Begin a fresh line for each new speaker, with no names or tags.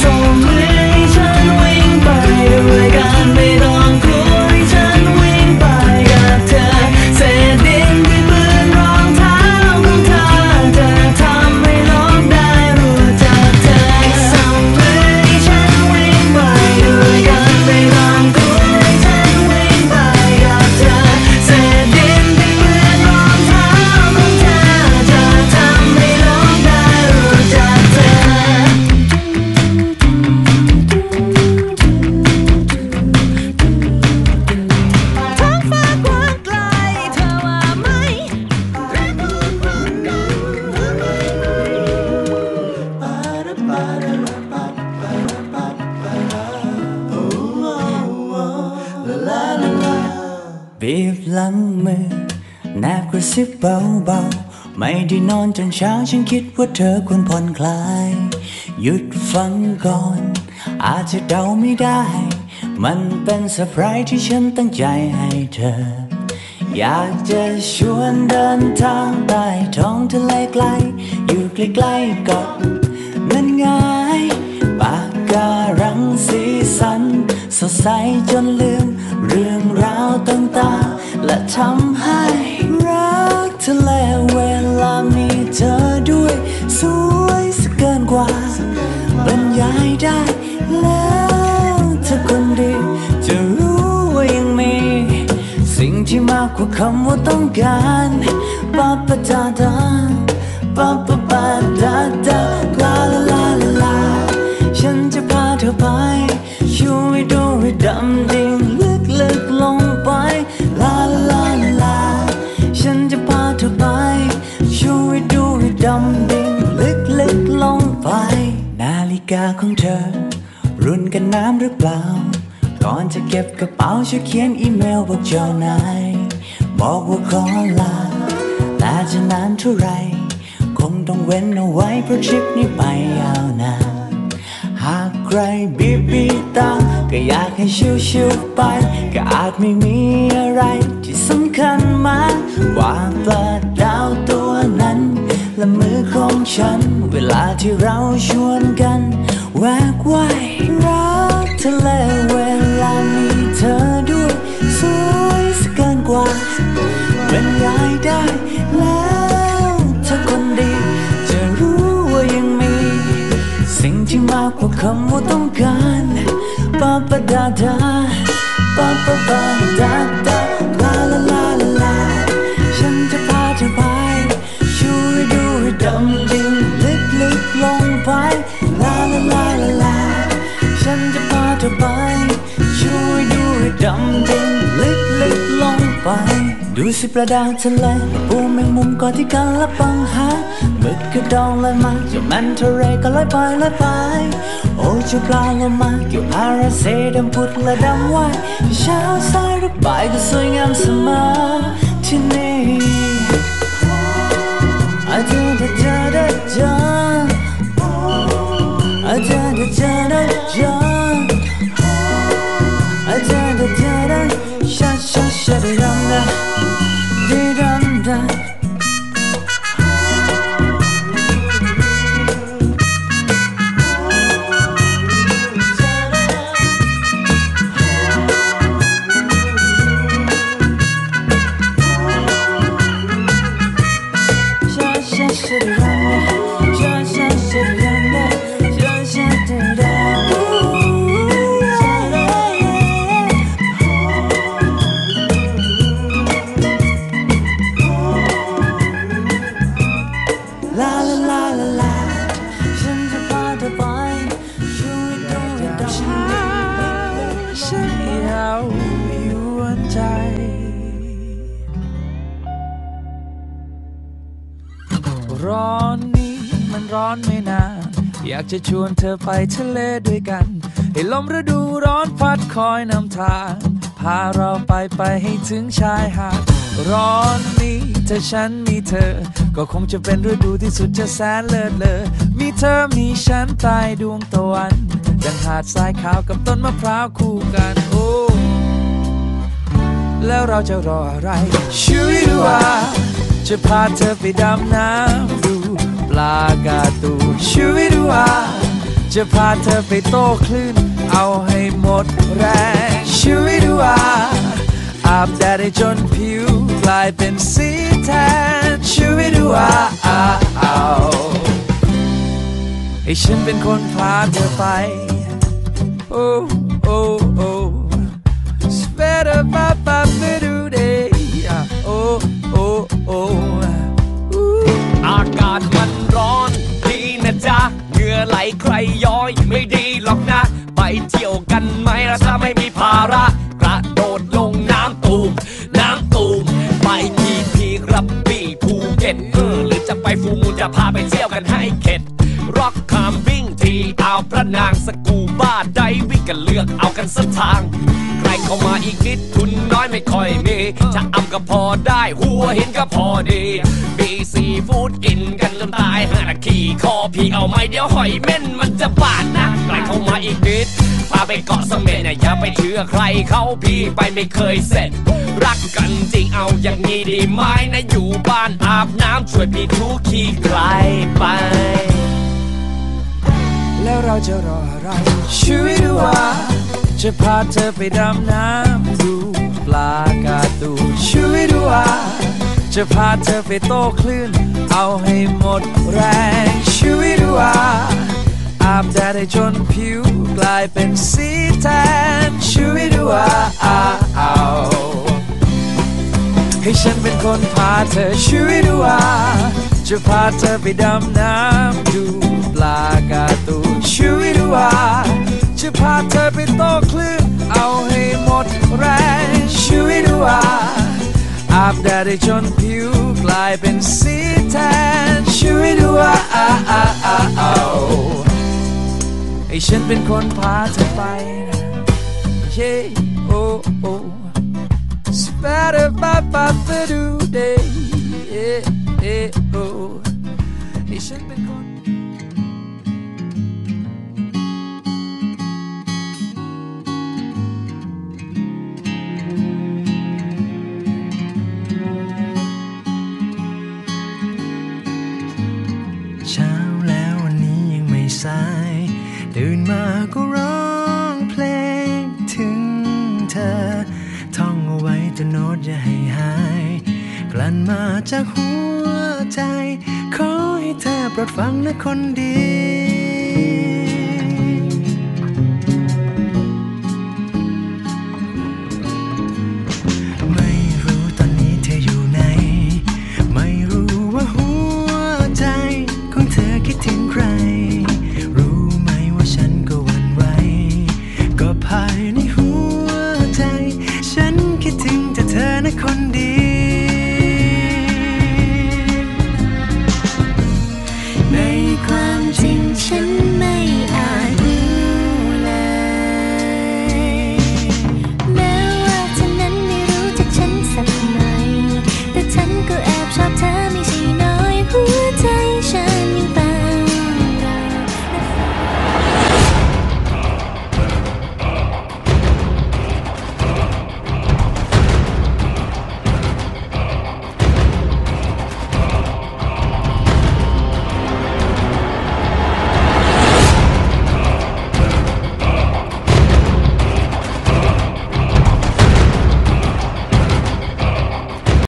ส่งมือให้ฉันวิ่ง บีบหลังมือแนบกระซิบเบาๆ ไม่ได้นอนจนเช้าฉันคิดว่าเธอควรผ่อนคลาย หยุดฟังก่อน อาจจะเดาไม่ได้ มันเป็นเซอร์ไพรส์ที่ฉันตั้งใจให้เธอ อยากจะชวนเดินทางใต้ท้องทะเลไกล อยู่ใกล้ๆกาะนั่นไงปากการังสี สดใสจนลืม เรื่องราวต่างๆ และทำให้รักทะเลเวลามีเธอด้วย สวยสเกินกว่าบรรยายได้แล้วเธอคนดี จะรู้ว่ายังมี สิ่งที่มากกว่าคำว่าต้องการปาปะดาดา ของเธอ รุ่นกันน้ำหรือเปล่า ก่อนจะเก็บกระเป๋าช่วยเขียนอีเมลบอกเจ้านาย บอกว่าขอลา แต่จะนานเท่าไร คงต้องเว้นเอาไว้เพราะทริปนี้ไปยาวนานหากใครบีบบีตาก็อยากให้ชิวๆไป ก็อาจไม่มีอะไรที่สำคัญมากกว่าปลาดาวตัวนั้น และมือของฉัน เวลาที่เราชวนกัน แวกว่ายรักทะเลเวลามีเธอด้วย สวยสเกินกว่าบรรยายได้แล้วเธอคนดี จะรู้ว่ายังมี สิ่งที่มากกว่าคำว่าต้องการปาปะดาดา สิประดาทะเลปูแมงมุมก่อที่กันละปังหาหมึกกระดองลอยมาจ้าแมนเทเรก็ลอยไปลอยไป โอ้เจ้าปลาโลมาเกี่ยวพาราเซดำพุดและดำว่ายเช้าสายหรือบ่ายก็สวยงามเสมอที่นี่อาจจะ ฉันยา
วยวนใจร้อนนี้มันร้อนไม่นานอยากจะชวนเธอไปทะเลด้วยกัน ให้ลมฤดูร้อนพัดคอยนำทาง พาเราไปไปให้ถึงชายหาดร้อนนี้ถ้าฉันมีเธอ ก็คงจะเป็นฤดูที่สุดจะแสนเลิศเลอมีเธอมีฉันใต้ดวงตะวัน ดังหาดทรายขาวกับต้นมะพร้าวคู่กันโอ้แล้วเราจะรออะไรช่วยดูว่าจะพาเธอไปดำน้ำดูปลากาตูช่วยดูว่าจะพาเธอไปโต้คลื่น เอาให้หมดแรงชีวิตว่าอาบแดดให้จนผิวกลายเป็นสีแทนชีวิตว่าให้ฉันเป็นคนพาเธอไป โอ้โอ้โอ้ Better ba ba ba do day Oh oh oh
อากาศมันร้อนดีนะจ๊ะเหงื่อไหลใครย้อยไม่ดีหรอกนะ ไปเที่ยวกันไหมล่ะถ้าไม่ วิ่งทีอ่าพระนางสกูบ้าไดวิ่งกันเลือกเอากันสักทางใครเข้ามาอีกนิดทุนน้อยไม่ค่อยมีจะอำก็พอได้หัวเห็นก็พอดีมีซีฟูดกินกันจนตายห้านาทีคอพี่เอาไหมเดี๋ยวหอยเม่นมันจะบาดนะใครเข้ามาอีกนิดพาไปเกาะเสม็ดเนี่ยอย่าไปเชื่อใครเขาพี่ไปไม่เคยเสร็จ รักกันจริงเอาอย่างนี้ดีไหมนะอยู่บ้านอาบน้ำช่วยพี่ทุกขี้ใครไป
แล้วเราจะรออะไรชีวิตว่าจะพาเธอไปดำน้ำดูปลากาตูนชีวิตว่าจะพาเธอไปโต้คลื่น เอาให้หมดแรงชีวิตว่าอาบแดดให้จนผิวกลายเป็นสีแทนชีวิตว่าให้ฉันเป็นคนพาเธอชีวิตว่าจะพาเธอไปดำน้ำดู ปลากาตูนชีวิตว่าจะพาเธอไปโตคลื่นเอาให้หมดแรงชีวิตว่าอาบแดดจนผิวกลายเป็นสีแทนชีวิตว่าให้ฉันเป็นคนพาเธอไปนะเย้โอ้โอ้ Better ba ba ba do day yeah yeah
สาย ตื่นมาก็ร้องเพลงถึงเธอ ท่องเอาไว้ตัวโน้ตอย่าให้หาย กลั่นมาจากหัวใจ ขอให้เธอโปรดฟังนะคนดี